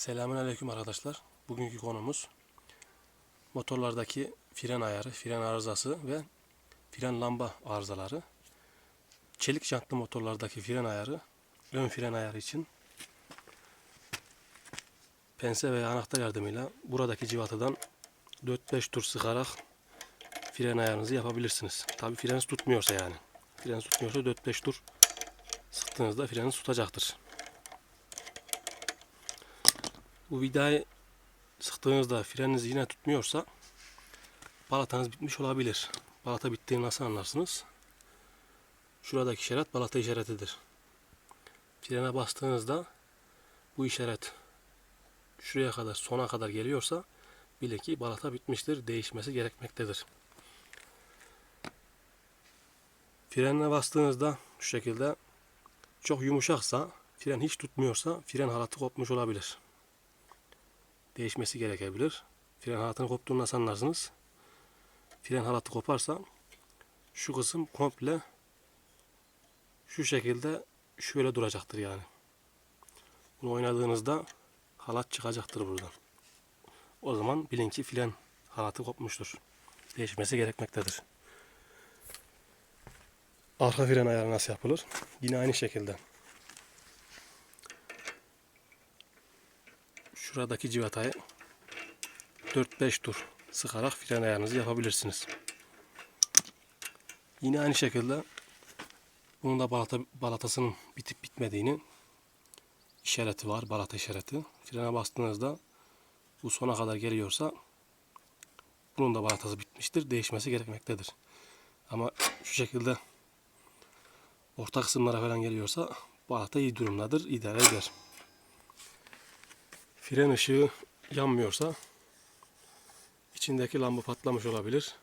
Selamünaleyküm arkadaşlar. Bugünkü konumuz motorlardaki fren ayarı, fren arızası ve fren lamba arızaları. Çelik jantlı motorlardaki fren ayarı, ön fren ayarı için pense veya anahtar yardımıyla buradaki civatadan 4-5 tur sıkarak fren ayarınızı yapabilirsiniz. Tabi freniz tutmuyorsa yani. Freniz tutmuyorsa 4-5 tur sıktığınızda freniz tutacaktır. Bu vidayı sıktığınızda freniniz yine tutmuyorsa balatanız bitmiş olabilir. Balata bittiğini nasıl anlarsınız? Şuradaki işaret balata işaretidir. Frene bastığınızda bu işaret şuraya kadar sona kadar geliyorsa bilin ki balata bitmiştir. Değişmesi gerekmektedir. Frenine bastığınızda şu şekilde çok yumuşaksa fren hiç tutmuyorsa fren halatı kopmuş olabilir değişmesi gerekebilir. Fren halatını koptuğunu nasıl anlarsınız? Fren halatı koparsa şu kısım komple şu şekilde şöyle duracaktır yani. Bunu oynadığınızda halat çıkacaktır buradan. O zaman bilin ki fren halatı kopmuştur. Değişmesi gerekmektedir. Arka fren ayarı nasıl yapılır? Yine aynı şekilde. Şuradaki civatayı 4-5 tur sıkarak fren ayarınızı yapabilirsiniz. Yine aynı şekilde bunun da balata, balatasının bitip bitmediğini işareti var. Balata işareti. Frene bastığınızda bu sona kadar geliyorsa bunun da balatası bitmiştir. Değişmesi gerekmektedir. Ama şu şekilde orta kısımlara falan geliyorsa balata iyi durumdadır. idare eder fren ışığı yanmıyorsa içindeki lamba patlamış olabilir.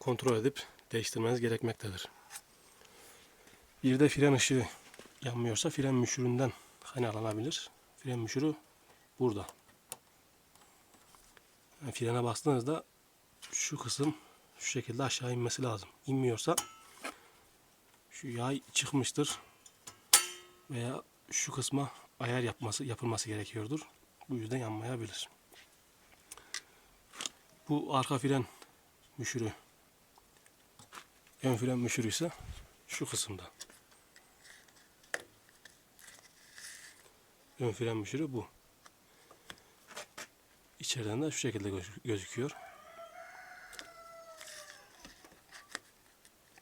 Kontrol edip değiştirmeniz gerekmektedir. Bir de fren ışığı yanmıyorsa fren müşüründen kaynaklanabilir. Fren müşürü burada. Yani frene bastığınızda şu kısım şu şekilde aşağı inmesi lazım. İnmiyorsa şu yay çıkmıştır veya şu kısma ayar yapması yapılması gerekiyordur. Bu yüzden yanmayabilir. Bu arka fren müşürü. Ön fren müşürü ise şu kısımda. Ön fren müşürü bu. İçeriden de şu şekilde gözüküyor.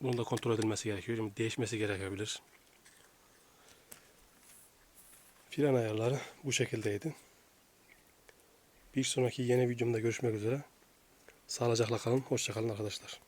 Bunun da kontrol edilmesi gerekiyor. Şimdi değişmesi gerekebilir. Fren ayarları bu şekildeydi. Bir sonraki yeni videomda görüşmek üzere. Sağlıcakla kalın. Hoşçakalın arkadaşlar.